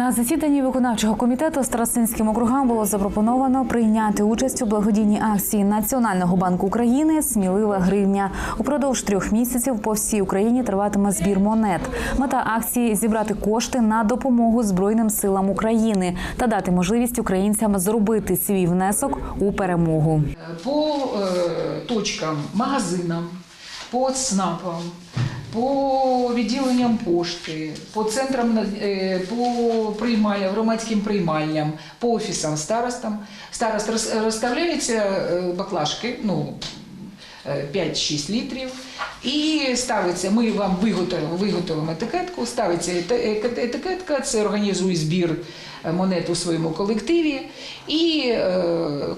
На засіданні виконавчого комітету Старостинським округам було запропоновано прийняти участь у благодійній акції Національного банку України Смілива гривня. Упродовж трьох місяців по всій Україні триватиме збір монет. Мета акції зібрати кошти на допомогу Збройним силам України та дати можливість українцям зробити свій внесок у перемогу. по е, точкам, магазинам, по ЦНАПам, по відділенням пошти, по центрам е, по приймальням, громадським приймальням, по офісам старостам. Старост розставляється е, баклажки, ну, е, 5-6 літрів. І ставиться, ми вам виготовимо, виготовимо етикетку, ставиться етикетка, це організує збір е, монет у своєму колективі. І е,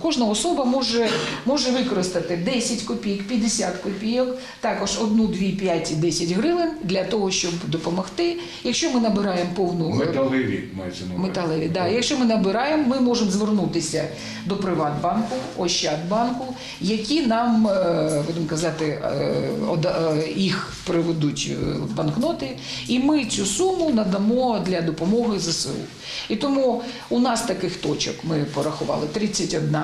кожна особа може, може використати 10 копійок, 50 копійок, також 1, 2, 5 і 10 гривень для того, щоб допомогти. Якщо ми набираємо повну Металеві мається на. Металеві, да. Якщо ми набираємо, ми можемо звернутися до Приватбанку, Ощадбанку, які нам, е, будемо казати, е, їх приведуть е, банкноти, і ми цю суму надамо для допомоги ЗСУ. І тому у нас таких точок ми порахували 31.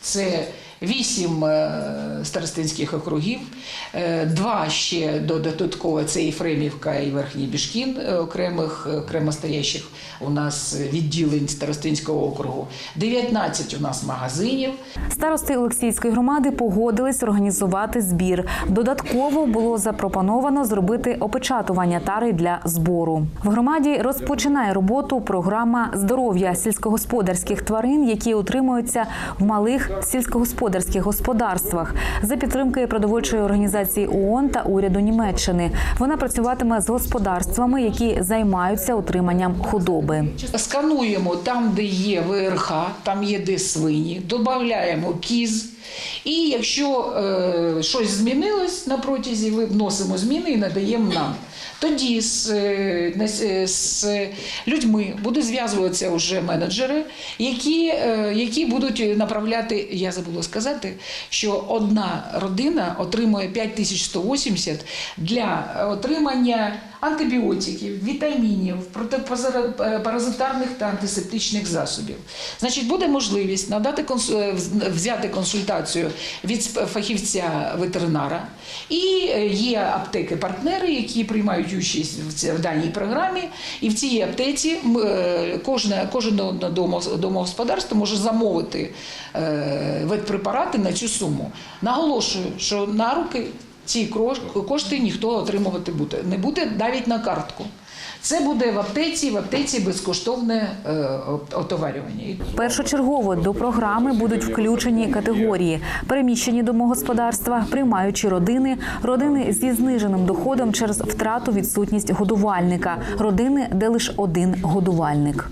Це Вісім е, старостинських округів, е, два ще додатково це Єфремівка і Верхній Бішкін е, окремих окремо стоящих у нас відділень старостинського округу, 19 у нас магазинів. Старости Олексійської громади погодились організувати збір. Додатково було запропоновано зробити опечатування тари для збору. В громаді розпочинає роботу програма здоров'я сільськогосподарських тварин, які утримуються в малих сільськогосподарських господарствах за підтримки продовольчої організації ООН та уряду Німеччини. Вона працюватиме з господарствами, які займаються утриманням худоби. Скануємо там, де є ВРХ, там є де свині, додаємо кіз. І якщо е, щось змінилось на протязі, ви вносимо зміни і надаємо нам. Тоді з, е, е, з людьми будуть зв'язуватися вже менеджери, які, е, які будуть направляти. Я забула сказати, що одна родина отримує 5180 для отримання антибіотиків, вітамінів, протипаразитарних та антисептичних засобів. Значить, буде можливість надати е, взяти консультацію від фахівця ветеринара. І е, є аптеки-партнери, які приймають участь в даній програмі. І в цій аптеці е, кожне, кожне домогосподарство може замовити е, ветпрепарати на цю суму. Наголошую, що на руки ці кошти ніхто отримувати буде. Не буде навіть на картку. Це буде в аптеці, в аптеці безкоштовне е, отоварювання. Першочергово до програми будуть включені категорії: переміщені домогосподарства, приймаючі родини, родини зі зниженим доходом через втрату відсутність годувальника, родини, де лише один годувальник.